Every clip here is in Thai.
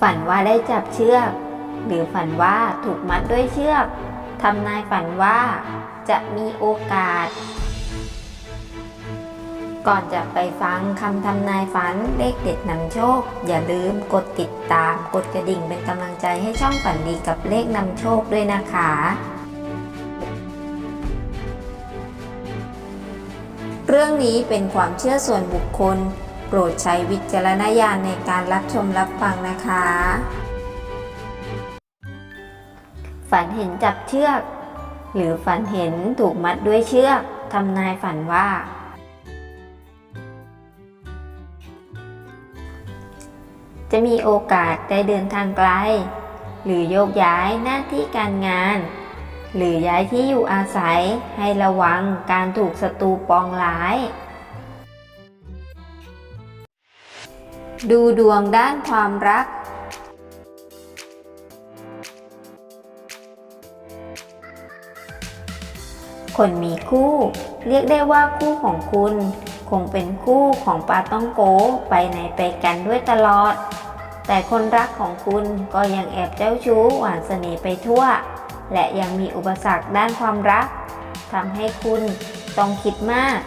ฝันว่าได้จับเชือก หรือฝันว่าถูกมัดด้วยเชือกทำนายฝันว่าจะมีโอกาส ก่อนจะไปฟังคำทำนายฝันเลขเด็ดนำโชค อย่าลืมกดติดตาม กดกระดิ่งเป็นกำลังใจให้ช่องฝันดีกับเลขนำโชคด้วยนะคะ เรื่องนี้เป็นความเชื่อส่วนบุคคล โปรดใช้วิจารณญาณในการรับชมรับฟังนะคะ ฝันเห็นจับเชือก หรือฝันเห็นถูกมัดด้วยเชือกทำนายฝันว่า จะมีโอกาสได้เดินทางไกล หรือโยกย้ายหน้าที่การงาน หรือย้ายที่อยู่อาศัยให้ระวังการถูกศัตรูปองร้าย ดูดวงด้านความรัก คนมีคู่ เรียกได้ว่าคู่ของคุณ คงเป็นคู่ของปาต้องโกไปไหนไปกันด้วยตลอด แต่คนรักของคุณก็ยังแอบเจ้าชู้หวานเสน่ห์ไปทั่ว และยังมีอุปสรรคด้านความรักทำให้คุณต้องคิดมาก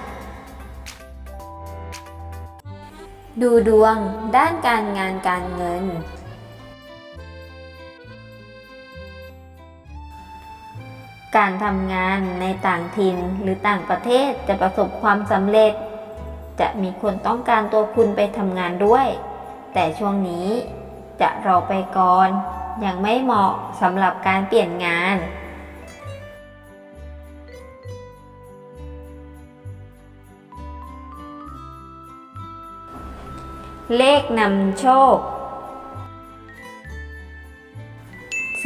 ดูดวงด้านการงานการเงิน การทำงานในต่างถิ่นหรือต่างประเทศจะประสบความสำเร็จ จะมีคนต้องการตัวคุณไปทำงานด้วย แต่ช่วงนี้จะรอไปก่อน ยังไม่เหมาะสำหรับการเปลี่ยนงาน เลขนำโชค 4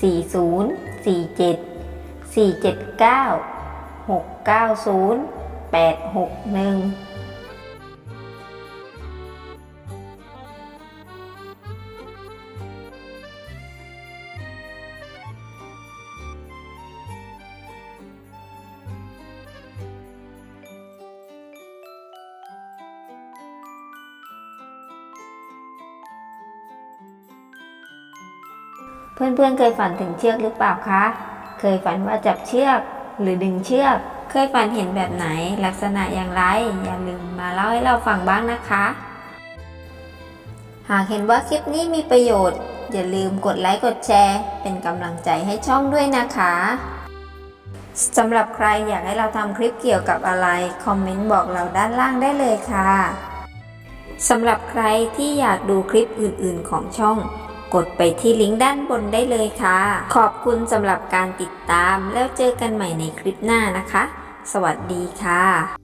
4 0 4 7 4 7 9 6 9 0 8 6 1 เพื่อนๆ เคยฝันถึงเชือกหรือเปล่าคะ เคยฝันว่าจับเชือกหรือดึงเชือก เคยฝันเห็นแบบไหน ลักษณะอย่างไร อย่าลืมมาเล่าให้เราฟังบ้างนะคะ หากเห็นว่าคลิปนี้มีประโยชน์ อย่าลืมกดไลค์กดแชร์ เป็นกำลังใจให้ช่องด้วยนะคะสำหรับใครอยากให้เราทำคลิปเกี่ยวกับอะไร คอมเมนต์บอกเราด้านล่างได้เลยค่ะสำหรับใครที่อยากดูคลิปอื่นๆของช่อง กดไปที่ลิงก์ด้านบนได้เลยค่ะ ขอบคุณสำหรับการติดตามแล้วเจอกันใหม่ในคลิปหน้านะคะ สวัสดีค่ะ